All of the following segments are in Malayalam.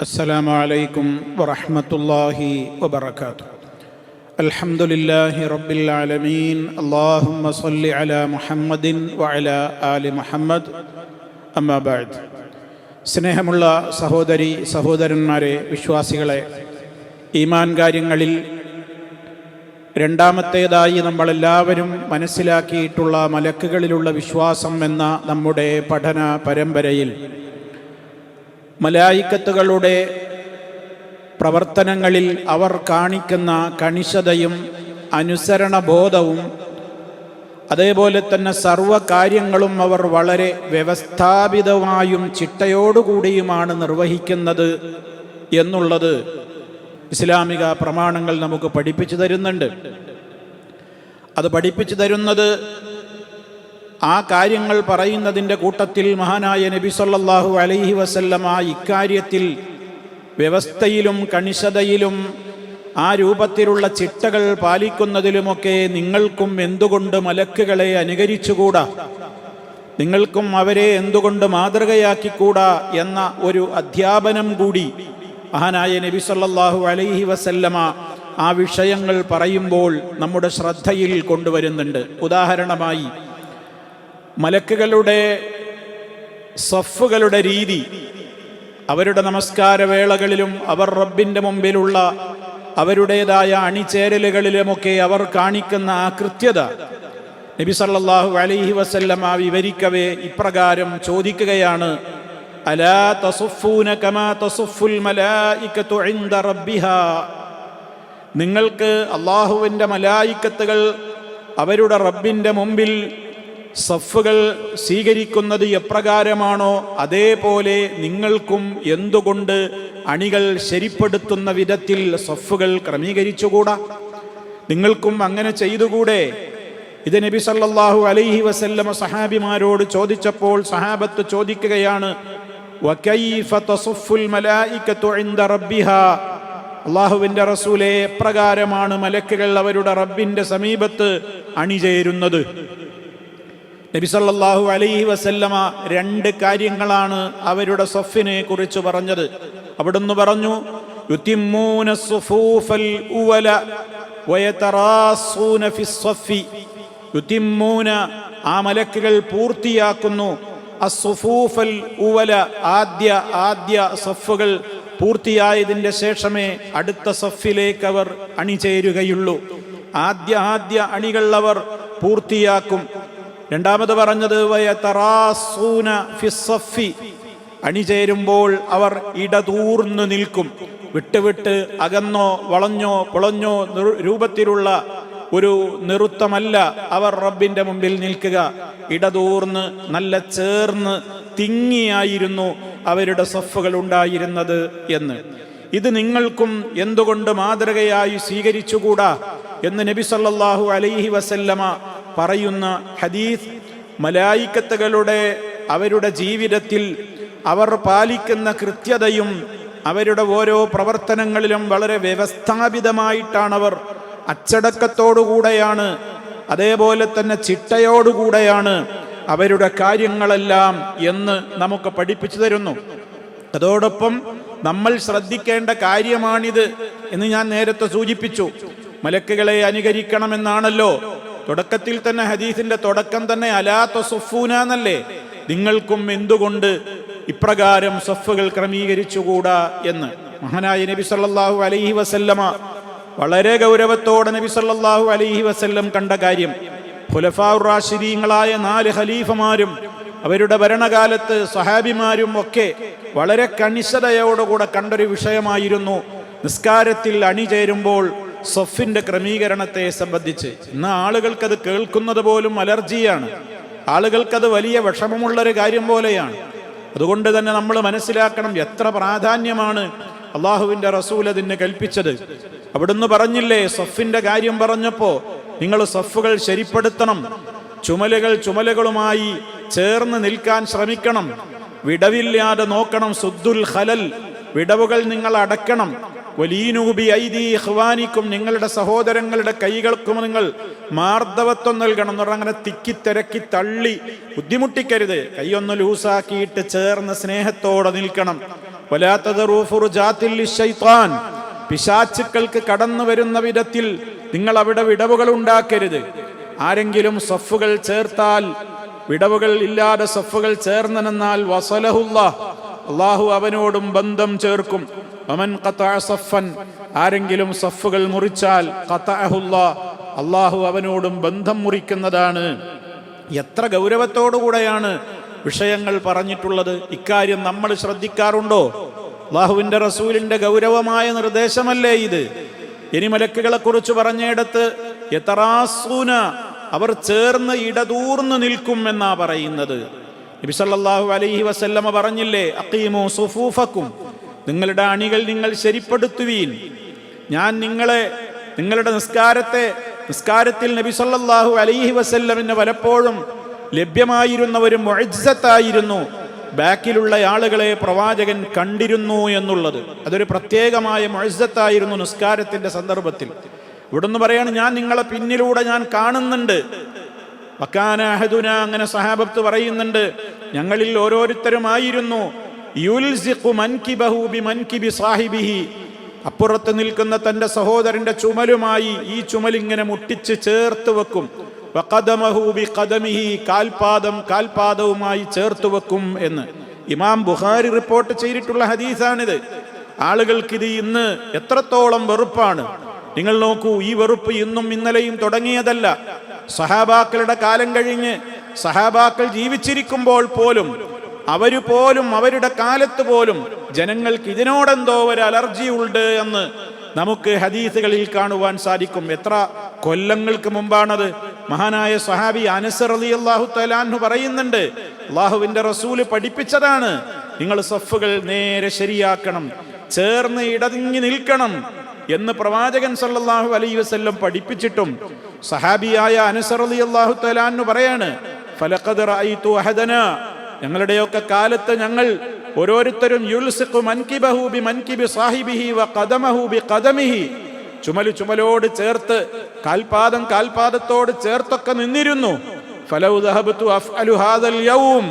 السلام عليكم ورحمة الله وبركاته الحمد لله رب العالمين اللهم صل على محمد وعلى آل محمد أما بعد സ്നേഹമുള്ള സഹോദരി സഹോദരന്മാരെ വിശ്വാസികളെ ഈമാൻ കാര്യങ്ങളിൽ രണ്ടാമത്തേതായി നമ്മളെല്ലാവരും മനസ്സിലാക്കിയിട്ടുള്ള മലക്കുകളിലുള്ള വിശ്വാസം എന്ന നമ്മുടെ പഠന പരമ്പരയിൽ മലായിക്കത്തുകളുടെ പ്രവർത്തനങ്ങളിൽ അവർ കാണിക്കുന്ന കണിശതയും അനുസരണബോധവും അതേപോലെ തന്നെ സർവ കാര്യങ്ങളും അവർ വളരെ വ്യവസ്ഥാപിതമായും ചിട്ടയോടുകൂടിയുമാണ് നിർവഹിക്കുന്നത് എന്നുള്ളത് ഇസ്ലാമിക പ്രമാണങ്ങൾ നമുക്ക് പഠിപ്പിച്ചു തരുന്നുണ്ട്. അത് പഠിപ്പിച്ചു തരുന്നത് ആ കാര്യങ്ങൾ പറയുന്നതിന്റെ കൂട്ടത്തിൽ മഹാനായ നബി സല്ലാഹു അലൈഹി വസല്ലമ ഇക്കാര്യത്തിൽ വ്യവസ്ഥയിലും കണിശതയിലും ആ രൂപത്തിലുള്ള ചിട്ടകൾ പാലിക്കുന്നതിലുമൊക്കെ നിങ്ങൾക്കും എന്തുകൊണ്ട് മലക്കുകളെ അനുകരിച്ചുകൂടാ? നിങ്ങൾക്കും അവരെ എന്തുകൊണ്ട് മാതൃകയാക്കിക്കൂടാ എന്ന ഒരു അധ്യാപനം കൂടി മഹാനായ നബി സല്ലാഹു അലൈഹി വസല്ലമ ആ വിഷയങ്ങൾ പറയുമ്പോൾ നമ്മുടെ ശ്രദ്ധയിൽ കൊണ്ടുവരുന്നുണ്ട്. ഉദാഹരണമായി മലക്കുകളുടെ സഫുകളുടെ രീതി അവരുടെ നമസ്കാര വേളകളിലും അവർ റബ്ബിന്റെ മുമ്പിലുള്ള അവരുടേതായ അണിചേരലുകളിലുമൊക്കെ അവർ കാണിക്കുന്ന ആ കൃത്യത. നബി സല്ലാഹു അലൈഹി വസല്ലം ആ വിവരിക്കവേ ഇപ്രകാരം ചോദിക്കുകയാണ് അലാ കമാ ഇൻദ നിങ്ങൾക്ക് അള്ളാഹുവിന്റെ മലായിക്കത്തുകൾ അവരുടെ റബ്ബിന്റെ മുമ്പിൽ സഫുകൾ സ്വീകരിക്കുന്നത് എപ്രകാരമാണോ അതേപോലെ നിങ്ങൾക്കും എന്തുകൊണ്ട് അണികൾ ശരിപ്പെടുത്തുന്ന വിധത്തിൽ സഫുകൾ ക്രമീകരിച്ചുകൂടാ? നിങ്ങൾക്കും അങ്ങനെ ചെയ്തുകൂടെ? ഇത് നബി സല്ലാഹു അലൈഹി വസല്ലമ സഹാബിമാരോട് ചോദിച്ചപ്പോൾ സഹാബത്ത് ചോദിക്കുകയാണ് അള്ളാഹുവിന്റെ റസൂലെ എപ്രകാരമാണ് മലക്കുകൾ അവരുടെ റബ്ബിന്റെ സമീപത്ത് അണിചേരുന്നത്? നബി സല്ലല്ലാഹു അലൈഹി വസല്ലമ രണ്ട് കാര്യങ്ങളാണ് അവരുടെ സൊഫിനെ കുറിച്ച് പറഞ്ഞത്. അവിടുന്ന് പറഞ്ഞു ആ മലക്കുകൾ പൂർത്തിയാക്കുന്നു. ആദ്യ ആദ്യ സഫുകൾ പൂർത്തിയായതിന്റെ ശേഷമേ അടുത്ത സഫിലേക്ക് അവർ അണിചേരുകയുള്ളൂ. ആദ്യ ആദ്യ അണികൾ അവർ പൂർത്തിയാക്കും. രണ്ടാമത് പറഞ്ഞത് അണിചേരുമ്പോൾ അവർ ഇടതൂർന്നു നിൽക്കും. വിട്ടുവിട്ട് അകന്നോ വളഞ്ഞോ പൊളഞ്ഞോ രൂപത്തിലുള്ള ഒരു നിറുത്തമല്ല അവർ റബ്ബിന്റെ മുമ്പിൽ നിൽക്കുക. ഇടതൂർന്ന് നല്ല ചേർന്ന് തിങ്ങിയായിരുന്നു അവരുടെ സഫുകൾ ഉണ്ടായിരുന്നത് എന്ന്. ഇത് നിങ്ങൾക്കും എന്തുകൊണ്ട് മാതൃകയായി സ്വീകരിച്ചുകൂടാ? എന്ന് നബി സല്ലാഹു അലൈഹി വസല്ലമ പറയുന്ന ഹദീസ് മലായിക്കത്തുകളുടെ അവരുടെ ജീവിതത്തിൽ അവർ പാലിക്കുന്ന കൃത്യതയും അവരുടെ ഓരോ പ്രവർത്തനങ്ങളിലും വളരെ വ്യവസ്ഥാപിതമായിട്ടാണ് അവർ അച്ചടക്കത്തോടുകൂടെയാണ് അതേപോലെ തന്നെ ചിട്ടയോടുകൂടെയാണ് അവരുടെ കാര്യങ്ങളെല്ലാം എന്ന് നമുക്ക് പഠിപ്പിച്ചു തരുന്നു. അതോടൊപ്പം നമ്മൾ ശ്രദ്ധിക്കേണ്ട കാര്യമാണിത് എന്ന് ഞാൻ നേരത്തെ സൂചിപ്പിച്ചു. മലക്കുകളെ അനുകരിക്കണമെന്നാണല്ലോ തുടക്കത്തിൽ തന്നെ ഹദീസിന്റെ തുടക്കം തന്നെ അലാത്ത സൊഫൂനാന്നല്ലേ നിങ്ങൾക്കും എന്തുകൊണ്ട് ഇപ്രകാരം സൊഫുകൾ ക്രമീകരിച്ചുകൂടാ എന്ന്? മഹാനായ നബി സല്ലാഹു അലൈഹി വസല്ലമ വളരെ ഗൗരവത്തോടെ നബി സല്ലാഹു അലൈഹി വസല്ലം കണ്ട കാര്യം ഫുലഫാറാശിരീങ്ങളായ നാല് ഖലീഫമാരും അവരുടെ ഭരണകാലത്ത് സഹാബിമാരും ഒക്കെ വളരെ കണിശതയോടുകൂടെ കണ്ടൊരു വിഷയമായിരുന്നു. നിസ്കാരത്തിൽ അണിചേരുമ്പോൾ സൊഫിന്റെ ക്രമീകരണത്തെ സംബന്ധിച്ച്. ഇന്ന് ആളുകൾക്കത് കേൾക്കുന്നത് പോലും അലർജിയാണ്. ആളുകൾക്കത് വലിയ വിഷമമുള്ളൊരു കാര്യം പോലെയാണ്. അതുകൊണ്ട് തന്നെ നമ്മൾ മനസ്സിലാക്കണം എത്ര പ്രാധാന്യമാണ് അള്ളാഹുവിന്റെ റസൂൽ അതിന് കൽപ്പിച്ചത്. അവിടുന്ന് പറഞ്ഞില്ലേ സൊഫിന്റെ കാര്യം പറഞ്ഞപ്പോൾ നിങ്ങൾ സഫുകൾ ശരിപ്പെടുത്തണം. ചുമലുകൾ ചുമലുകളുമായി ചേർന്ന് നിൽക്കാൻ ശ്രമിക്കണം. വിടവില്ലാതെ നോക്കണം സുദ്ദുൽ ഹലൽ വിടവുകൾ നിങ്ങൾ അടക്കണം വലിയനൂബി ഐദി ഇഹ്വാനിക്കും നിങ്ങളുടെ സഹോദരങ്ങളുടെ കൈകൾക്കും നിങ്ങൾ മാർദ്ദവത്വം നൽകണം എന്ന് പറഞ്ഞാൽ അങ്ങനെ തിക്കി തിരക്കി തള്ളി ബുദ്ധിമുട്ടിക്കരുത്. കൈയൊന്ന് ലൂസാക്കിയിട്ട് ചേർന്ന് സ്നേഹത്തോടെ നിൽക്കണം. വലാ തദറൂ ഫുറുജാത്തിൽ ലിശ്ശൈത്താൻ പിശാച്ചുക്കൾക്ക് കടന്നു വരുന്ന വിധത്തിൽ നിങ്ങൾ അവിടെ വിടവുകൾ ഉണ്ടാക്കരുത്. ആരെങ്കിലും സഫുകൾ ചേർത്താൽ വിടവുകൾ ഇല്ലാതെ സഫുകൾ ചേർന്നനെന്നാൽ വസലഹുല്ല അള്ളാഹു അവനോടും ബന്ധം ചേർക്കും. സഫൻ ആരെങ്കിലും സഫുകൾ മുറിച്ചാൽ അള്ളാഹു അവനോടും ബന്ധം മുറിക്കുന്നതാണ്. എത്ര ഗൗരവത്തോടുകൂടെയാണ് വിഷയങ്ങൾ പറഞ്ഞിട്ടുള്ളത്? ഇക്കാര്യം നമ്മൾ ശ്രദ്ധിക്കാറുണ്ടോ? അള്ളാഹുവിന്റെ റസൂലിന്റെ ഗൗരവമായ നിർദ്ദേശമല്ലേ ഇത്? ഇനി മലക്കുകളെ കുറിച്ച് പറഞ്ഞിടത്ത് എത്രാസൂന അവർ ചേർന്ന് ഇടതൂർന്ന് നിൽക്കും എന്നാ പറയുന്നത്. നബി സല്ലല്ലാഹു അലൈഹി വസല്ലമ പറഞ്ഞില്ലേ അക്കീമോ സുഫൂഫക്കും നിങ്ങളുടെ അണികൾ നിങ്ങൾ ശരിപ്പെടുത്തുവീൻ. ഞാൻ നിങ്ങളെ നിങ്ങളുടെ നിസ്കാരത്തെ നിസ്കാരത്തിൽ നബി സല്ലാഹു അലൈഹി വസല്ലമിന് പലപ്പോഴും ലഭ്യമായിരുന്ന ഒരു മൊഴിസത്തായിരുന്നു ബാക്കിലുള്ള ആളുകളെ പ്രവാചകൻ കണ്ടിരുന്നു എന്നുള്ളത്. അതൊരു പ്രത്യേകമായ മൊഴിസത്തായിരുന്നു നിസ്കാരത്തിന്റെ സന്ദർഭത്തിൽ. ഇവിടുന്ന് പറയാണ് ഞാൻ നിങ്ങളെ പിന്നിലൂടെ ഞാൻ കാണുന്നുണ്ട്. വക്കാന അഹദുന അങ്ങനെ സഹാബത്ത് പറയുന്നുണ്ട് ഞങ്ങളിൽ ഓരോരുത്തരുമായിരുന്നു. അപ്പുറത്ത് നിൽക്കുന്ന തന്റെ സഹോദരന്റെ ചുമലുമായി ഈ ചുമലിങ്ങനെ മുട്ടിച്ച് ചേർത്ത് വെക്കും. കാൽപാദം കാൽപാദവുമായി ചേർത്ത് വെക്കും എന്ന്. ഇമാം ബുഖാരി റിപ്പോർട്ട് ചെയ്തിട്ടുള്ള ഹദീസാണിത്. ആളുകൾക്കിത് ഇന്ന് എത്രത്തോളം വെറുപ്പാണ്. നിങ്ങൾ നോക്കൂ ഈ വെറുപ്പ് ഇന്നും ഇന്നലെയും തുടങ്ങിയതല്ല. സഹാബാക്കളുടെ കാലം കഴിഞ്ഞ് സഹാബാക്കൾ ജീവിച്ചിരിക്കുമ്പോൾ പോലും അവർ പോലും അവരുടെ കാലത്ത് പോലും ജനങ്ങൾക്ക് ഇതിനോടെന്തോ ഒരു അലർജി ഉണ്ട് എന്ന് നമുക്ക് ഹദീസുകളിൽ കാണുവാൻ സാധിക്കും. എത്ര കൊല്ലങ്ങൾക്ക് മുമ്പാണത് മഹാനായ സഹാബി അനസർ അലി അള്ളാഹു തലാൻഹു പറയുന്നുണ്ട് അള്ളാഹുവിന്റെ റസൂൽ പഠിപ്പിച്ചതാണ് നിങ്ങൾ സഫുകൾ നേരെ ശരിയാക്കണം ചേർന്ന് ഇടതിങ്ങി നിൽക്കണം എന്ന് പ്രവാചകൻ സല്ലാഹു അലൈ വസ്ല്ലം പഠിപ്പിച്ചിട്ടും സഹാബിയായ അനസർ അലി അള്ളാഹു തലാൻഹു പറയാണ് ഫലഖദ് അഹദന ഞങ്ങളുടെയൊക്കെ കാലത്ത് ഞങ്ങൾ ഓരോരുത്തരും യുൽസിഖു മൻകിബഹു ബി മൻകിബി സാഹിബിഹി വ ഖദമഹു ബി ഖദമിഹി. ചുമൽ ചുമലോട് ചേർത്ത് കാൽപാദം കാൽപാദത്തോട് ചേർത്തൊക്കെ നിന്നിരുന്നു. യൗം.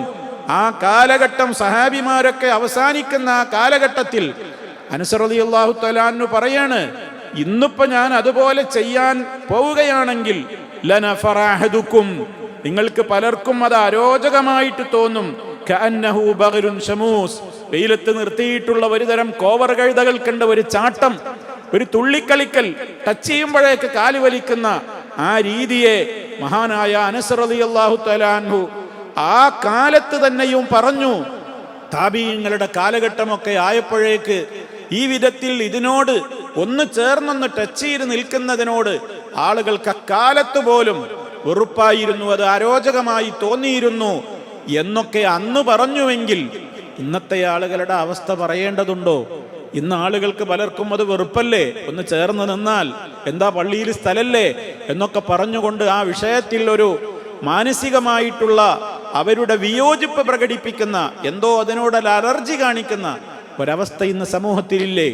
ആ കാലഘട്ടം സഹാബിമാരൊക്കെ അവസാനിക്കുന്ന ആ കാലഘട്ടത്തിൽ അനസർ റളിയല്ലാഹു തആലാന്നു പറയാണ് ഇന്നിപ്പോ ഞാൻ അതുപോലെ ചെയ്യാൻ പോവുകയാണെങ്കിൽ ലനഫറഹദുക്കും നിങ്ങൾക്ക് പലർക്കും അത് അരോചകമായിട്ട് തോന്നും. ശമൂസ്. വെയിലത്ത് നിർത്തിയിട്ടുള്ള ഒരു തരം കോവർ കഴുതകൾ കണ്ട ഒരു ചാട്ടം ഒരു തുള്ളിക്കളിക്കൽ ടച്ച് ചെയ്യുമ്പോഴേക്ക് കാൽ വലിക്കുന്ന ആ രീതിയെ മഹാനായ അനസ് അള്ളാഹു തലാൻഹു ആ കാലത്ത് തന്നെയും പറഞ്ഞു. താപീയങ്ങളുടെ കാലഘട്ടമൊക്കെ ആയപ്പോഴേക്ക് ഈ വിധത്തിൽ ഇതിനോട് ഒന്ന് ചേർന്നൊന്ന് ടച്ച് ചെയ്ത് നിൽക്കുന്നതിനോട് ആളുകൾക്ക് അക്കാലത്ത് പോലും വെറുപ്പായിരുന്നു അത് അരോചകമായി തോന്നിയിരുന്നു എന്നൊക്കെ അന്ന് പറഞ്ഞുവെങ്കിൽ ഇന്നത്തെ ആളുകളുടെ അവസ്ഥ പറയേണ്ടതുണ്ടോ? ഇന്ന് ആളുകൾക്ക് പലർക്കും അത് വെറുപ്പല്ലേ? ഒന്ന് ചേർന്ന് നിന്നാൽ എന്താ പള്ളിയിൽ സ്ഥലല്ലേ? എന്നൊക്കെ പറഞ്ഞുകൊണ്ട് ആ വിഷയത്തിൽ ഒരു മാനസികമായിട്ടുള്ള അവരുടെ വിയോജിപ്പ് പ്രകടിപ്പിക്കുന്ന എന്തോ അതിനോട് അലർജി കാണിക്കുന്ന ഒരവസ്ഥ ഇന്ന് സമൂഹത്തിലില്ലേ?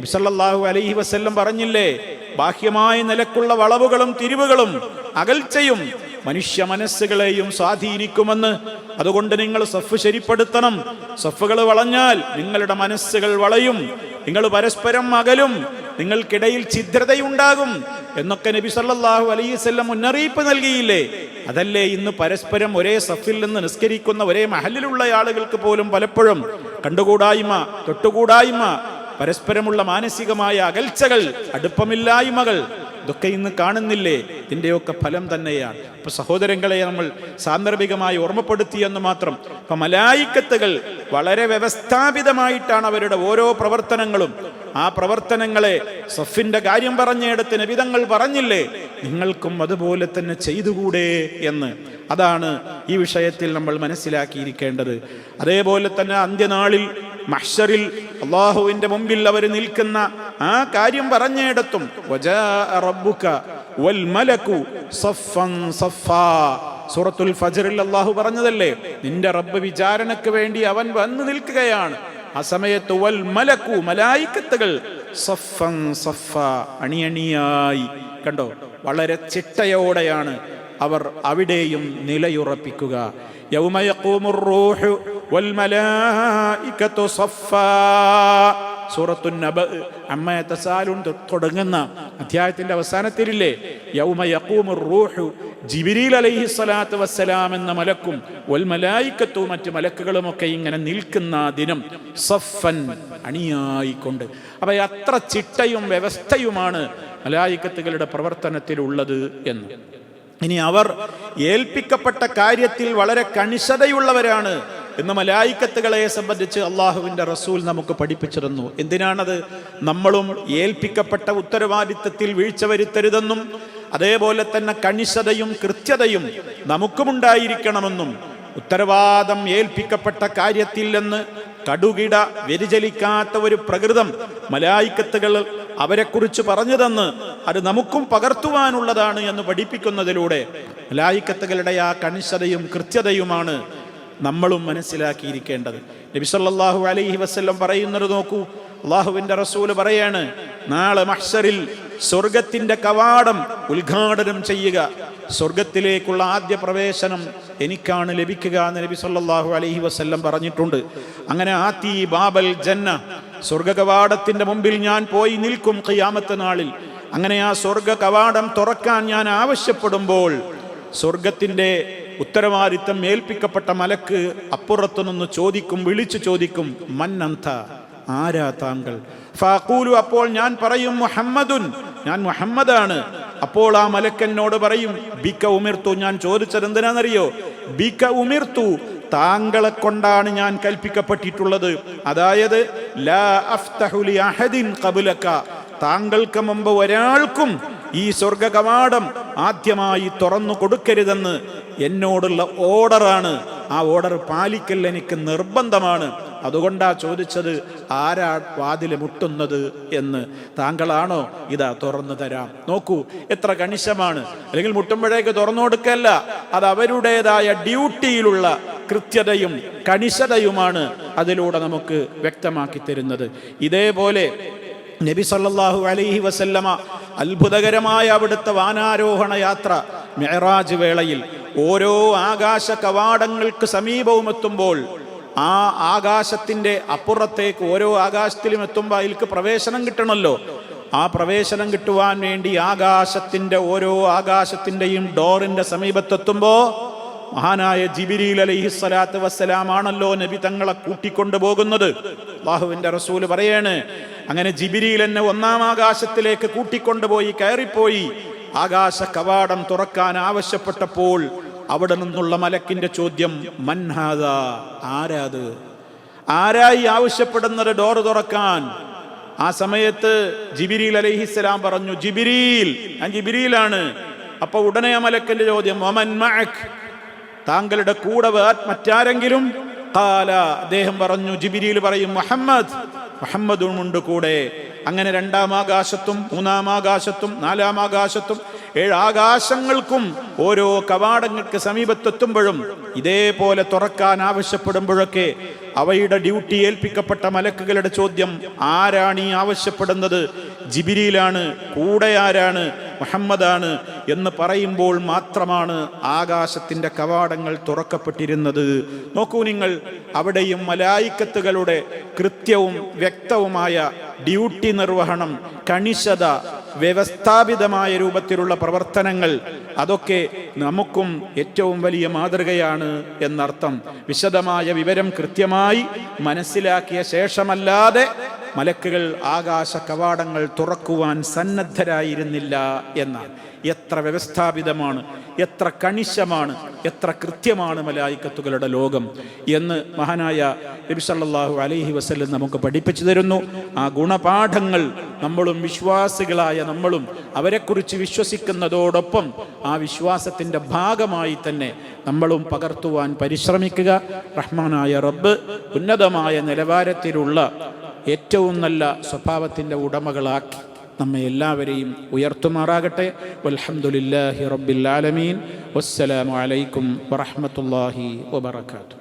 ബിസല്ലാഹു അലൈഹി വസ്ല്ലം പറഞ്ഞില്ലേ? ബാഹ്യമായ നിലക്കുള്ള വളവുകളും തിരിവുകളും അകൽച്ചയും മനുഷ്യ മനസ്സുകളെയും സ്വാധീനിക്കുമെന്ന് അതുകൊണ്ട് നിങ്ങൾ സഫ് ശരിപ്പെടുത്തണം. സഫുകൾ വളഞ്ഞാൽ നിങ്ങളുടെ മനസ്സുകൾ വളയും. നിങ്ങൾ പരസ്പരം അകലും. നിങ്ങൾക്കിടയിൽ ഛിദ്രതയുണ്ടാകും എന്നൊക്കെ നബി സല്ലാഹു അലൈഹി മുന്നറിയിപ്പ് നൽകിയില്ലേ? അതല്ലേ ഇന്ന് പരസ്പരം ഒരേ സഫിൽ നിന്ന് നിസ്കരിക്കുന്ന ഒരേ മഹലിലുള്ള ആളുകൾക്ക് പോലും പലപ്പോഴും കണ്ടുകൂടായ്മ തൊട്ടുകൂടായ്മ പരസ്പരമുള്ള മാനസികമായ അകൽച്ചകൾ അടുപ്പമില്ലായ്മകൾ ഇതൊക്കെ ഇന്ന് കാണുന്നില്ലേ? ഇതിന്റെയൊക്കെ ഫലം തന്നെയാണ്. ഇപ്പൊ സഹോദരങ്ങളെ നമ്മൾ സാന്ദർഭികമായി ഓർമ്മപ്പെടുത്തിയെന്ന് മാത്രം ഇപ്പൊ മലായിക്കത്തുകൾ വളരെ വ്യവസ്ഥാപിതമായിട്ടാണ് അവരുടെ ഓരോ പ്രവർത്തനങ്ങളും. ആ പ്രവർത്തനങ്ങളെ സഫിന്റെ കാര്യം പറഞ്ഞിടത്ത് നബിതങ്ങൾ പറഞ്ഞില്ലേ? നിങ്ങൾക്കും അതുപോലെ തന്നെ ചെയ്തുകൂടെ എന്ന്. അതാണ് ഈ വിഷയത്തിൽ നമ്മൾ മനസ്സിലാക്കിയിരിക്കേണ്ടത്. അതേപോലെ തന്നെ അന്ത്യനാളിൽ മഹ്ഷറിൽ അള്ളാഹുവിന്റെ മുമ്പിൽ അവർ നിൽക്കുന്ന ആ കാര്യം പറഞ്ഞിടത്തും. സുറത്തുൽ ഫജറിൽ അള്ളാഹു പറഞ്ഞതല്ലേ നിന്റെ റബ്ബ് വിചാരണക്ക് വേണ്ടി അവൻ വന്നു നിൽക്കുകയാണ്. ആ സമയത്ത് വൽ മലക്കു മലായിക്കത്തുകൾ സഫൻ അണിയണിയായി. കണ്ടോ? വളരെ ചിട്ടയോടെയാണ് അവർ അവിടെയും നിലയുറപ്പിക്കുക. യൗമ യഖൂമുർ റൂഹു നബ അമ്മ തുടങ്ങുന്ന അധ്യായത്തിന്റെ അവസാനത്തിലില്ലേ? യൗമ യഖൂമുർ റൂഹു വസ്സലാം എന്ന മലക്കും വൽ മറ്റു മലക്കുകളും മലക്കുകളുമൊക്കെ ഇങ്ങനെ നിൽക്കുന്ന ദിനം സഫൻ അണിയായിക്കൊണ്ട്. അപ്പൊ അത്ര ചിട്ടയും വ്യവസ്ഥയുമാണ് മലായിക്കത്തുകളുടെ പ്രവർത്തനത്തിലുള്ളത് എന്ന്. ഇനി അവർ ഏൽപ്പിക്കപ്പെട്ട കാര്യത്തിൽ വളരെ കണിശതയുള്ളവരാണ്. എന്ന് മലായിക്കത്തുകളെ സംബന്ധിച്ച് അള്ളാഹുവിന്റെ റസൂൽ നമുക്ക് പഠിപ്പിച്ചിരുന്നു. എന്തിനാണത്? നമ്മളും ഏൽപ്പിക്കപ്പെട്ട ഉത്തരവാദിത്തത്തിൽ വീഴ്ച വരുത്തരുതെന്നും അതേപോലെ തന്നെ കണിശതയും കൃത്യതയും നമുക്കുമുണ്ടായിരിക്കണമെന്നും ഉത്തരവാദം ഏൽപ്പിക്കപ്പെട്ട കാര്യത്തിൽ നിന്ന് കടുകിട വ്യതിചലിക്കാത്ത ഒരു പ്രകൃതം മലായിക്കത്തുകൾ അവരെക്കുറിച്ച് പറഞ്ഞു തന്ന് അത് നമുക്കും പകർത്തുവാനുള്ളതാണ് എന്ന് പഠിപ്പിക്കുന്നതിലൂടെ മലായിക്കത്തുകളുടെ ആ കണിശതയും കൃത്യതയുമാണ് നമ്മളും മനസ്സിലാക്കിയിരിക്കേണ്ടത്. നബിസല്ലാഹു അലൈഹി വസ്ല്ലം പറയുന്നത് നോക്കൂ. അള്ളാഹുവിന്റെ റസൂൽ പറയാണ് നാളെ മഹ്സറിൽ സ്വർഗത്തിന്റെ കവാടം ഉദ്ഘാടനം ചെയ്യുക. സ്വർഗത്തിലേക്കുള്ള ആദ്യ പ്രവേശനം എനിക്കാണ് ലഭിക്കുക എന്ന് നബി സല്ലല്ലാഹു അലൈഹി വസല്ലം പറഞ്ഞിട്ടുണ്ട്. അങ്ങനെ ആത്തി ബാബൽ ജന്ന സ്വർഗ കവാടത്തിന്റെ മുമ്പിൽ ഞാൻ പോയി നിൽക്കും ഖിയാമത്ത് നാളിൽ. അങ്ങനെ ആ സ്വർഗ കവാടം തുറക്കാൻ ഞാൻ ആവശ്യപ്പെടുമ്പോൾ സ്വർഗത്തിന്റെ ഉത്തരവാദിത്തം ഏൽപ്പിക്കപ്പെട്ട മലക്ക് അപ്പുറത്തു നിന്ന് ചോദിക്കും വിളിച്ചു ചോദിക്കും മന്നന്ത ആരാ താങ്കൾ? ഫാക്കൂലു അപ്പോൾ ഞാൻ പറയും മുഹമ്മദുൻ. ഞാൻ മുഹമ്മദാണ്. അപ്പോൾ ആ മലക്കനോട് പറയും ബിക്ക ഉമിർത്തു. ഞാൻ ചോദിച്ചത് എന്തിനാണെന്നറിയോ? ബിക്ക ഉമിർത്തു. താങ്കളെ കൊണ്ടാണ് ഞാൻ കൽപ്പിക്കപ്പെട്ടിട്ടുള്ളത്. അതായത് ലാ അഫ്തഹുലി അഹദിൻ ഖബലക. താങ്കൾക്ക് മുമ്പ് ഒരാൾക്കും ഈ സ്വർഗ കവാടം ആദ്യമായി തുറന്നു കൊടുക്കരുതെന്ന് എന്നോടുള്ള ഓർഡറാണ്. ആ ഓർഡർ പാലിക്കൽ എനിക്ക് നിർബന്ധമാണ്. അതുകൊണ്ടാ ചോദിച്ചത് ആരാ വാതിൽ മുട്ടുന്നത്? എന്ന്. താങ്കളാണോ ഇതാ തുറന്നു തരാം. നോക്കൂ എത്ര കണിശമാണ്. അല്ലെങ്കിൽ മുട്ടുമ്പോഴേക്ക് തുറന്നു കൊടുക്കല്ല അത് അവരുടേതായ ഡ്യൂട്ടിയിലുള്ള കൃത്യതയും കണിശതയുമാണ് അതിലൂടെ നമുക്ക് വ്യക്തമാക്കി തരുന്നത്. ഇതേപോലെ നബി സല്ലാഹു അലൈഹി വസല്ലമ അത്ഭുതകരമായ അവിടുത്തെ വാനാരോഹണ യാത്ര മെഹറാജ് വേളയിൽ ഓരോ ആകാശ കവാടങ്ങൾക്ക് സമീപവും എത്തുമ്പോൾ ആ ആകാശത്തിന്റെ അപ്പുറത്തേക്ക് ഓരോ ആകാശത്തിലും എത്തുമ്പോൾ അതിൽക്ക് പ്രവേശനം കിട്ടണമല്ലോ. ആ പ്രവേശനം കിട്ടുവാൻ വേണ്ടി ആകാശത്തിന്റെ ഓരോ ആകാശത്തിന്റെയും ഡോറിന്റെ സമീപത്തെത്തുമ്പോൾ മഹാനായ ജിബിരിൽ സ്വലാത്ത് വസ്സലാമാണല്ലോ നബി തങ്ങളെ കൂട്ടിക്കൊണ്ടു പോകുന്നത് അള്ളാഹുവിന്റെ റസൂൽ പറയാണ് അങ്ങനെ ജിബിരിയിൽ എന്നെ ഒന്നാം ആകാശത്തിലേക്ക് കൂട്ടിക്കൊണ്ടുപോയി കയറിപ്പോയി. ആകാശ കവാടം തുറക്കാൻ ആവശ്യപ്പെട്ടപ്പോൾ അവിടെ നിന്നുള്ള മലക്കിന്റെ ചോദ്യം മൻഹാദ ആരാത് ആരായി ആവശ്യപ്പെടുന്നത് ഡോറ് തുറക്കാൻ? ആ സമയത്ത് ജിബിരിൽ അലൈഹിസ്സലാം പറഞ്ഞു ജിബിരിൽ ഞാൻ ജിബിരിയിലാണ് അപ്പൊ ഉടനെ ആ മലക്കിന്റെ ചോദ്യം താങ്കളുടെ കൂടെ മറ്റാരെങ്കിലും? കാല അദ്ദേഹം പറഞ്ഞു ജിബിരിയിൽ പറയും മുഹമ്മദ് മുഹമ്മദും ഉണ്ട് കൂടെ. അങ്ങനെ രണ്ടാം ആകാശത്തും മൂന്നാം ആകാശത്തും നാലാം ആകാശത്തും ഏഴ് ആകാശങ്ങൾക്കും ഓരോ കവാടങ്ങൾക്ക് സമീപത്തെത്തുമ്പോഴും ഇതേപോലെ തുറക്കാൻ ആവശ്യപ്പെടുമ്പോഴൊക്കെ അവയുടെ ഡ്യൂട്ടി ഏൽപ്പിക്കപ്പെട്ട മലക്കുകളുടെ ചോദ്യം ആരാണ് ഈ ആവശ്യപ്പെടുന്നത്? ജിബിരിയിലാണ് കൂടെ ആരാണ് മുഹമ്മദാണ് എന്ന് പറയുമ്പോൾ മാത്രമാണ് ആകാശത്തിന്റെ കവാടങ്ങൾ തുറക്കപ്പെട്ടിരുന്നത്. നോക്കൂ നിങ്ങൾ അവിടെയും മലായിക്കത്തുകളുടെ കൃത്യവും വ്യക്തവുമായ ഡ്യൂട്ടി നിർവഹണം കണിശത വ്യവസ്ഥാപിതമായ രൂപത്തിലുള്ള പ്രവർത്തനങ്ങൾ അതൊക്കെ നമുക്കും ഏറ്റവും വലിയ മാതൃകയാണ് എന്നർത്ഥം. വിശദമായ വിവരം കൃത്യമായി മനസ്സിലാക്കിയ ശേഷമല്ലാതെ മലക്കുകൾ ആകാശ കവാടങ്ങൾ തുറക്കുവാൻ സന്നദ്ധരായിരുന്നില്ല എന്നാണ്. എത്ര വ്യവസ്ഥാപിതമാണ് എത്ര കണിശമാണ് എത്ര കൃത്യമാണ് മലായിക്കത്തുകളുടെ ലോകം എന്ന് മഹാനായ നബി സല്ലല്ലാഹു അലൈഹി വസല്ലം നമുക്ക് പഠിപ്പിച്ചു തരുന്നു. ആ ഗുണപാഠങ്ങൾ നമ്മളും വിശ്വാസികളായ നമ്മളും അവരെക്കുറിച്ച് വിശ്വസിക്കുന്നതോടൊപ്പം ആ വിശ്വാസത്തിന്റെ ഭാഗമായി തന്നെ നമ്മളും പകർത്തുവാൻ പരിശ്രമിക്കുക. റഹ്മാനായ റബ്ബ് ഉന്നതമായ നിലവാരത്തിലുള്ള ഏറ്റവും നല്ല സ്വഭാവത്തിന്റെ ഉടമകളാക്കി നമ്മെ എല്ലാവരെയും ഉയർത്തുമാറാകട്ടെ. വൽഹംദുലില്ലാഹി റബ്ബിൽ ആലമീൻ. വസ്സലാമു അലൈക്കും വറഹ്മത്തുള്ളാഹി വബറകാതുഹു.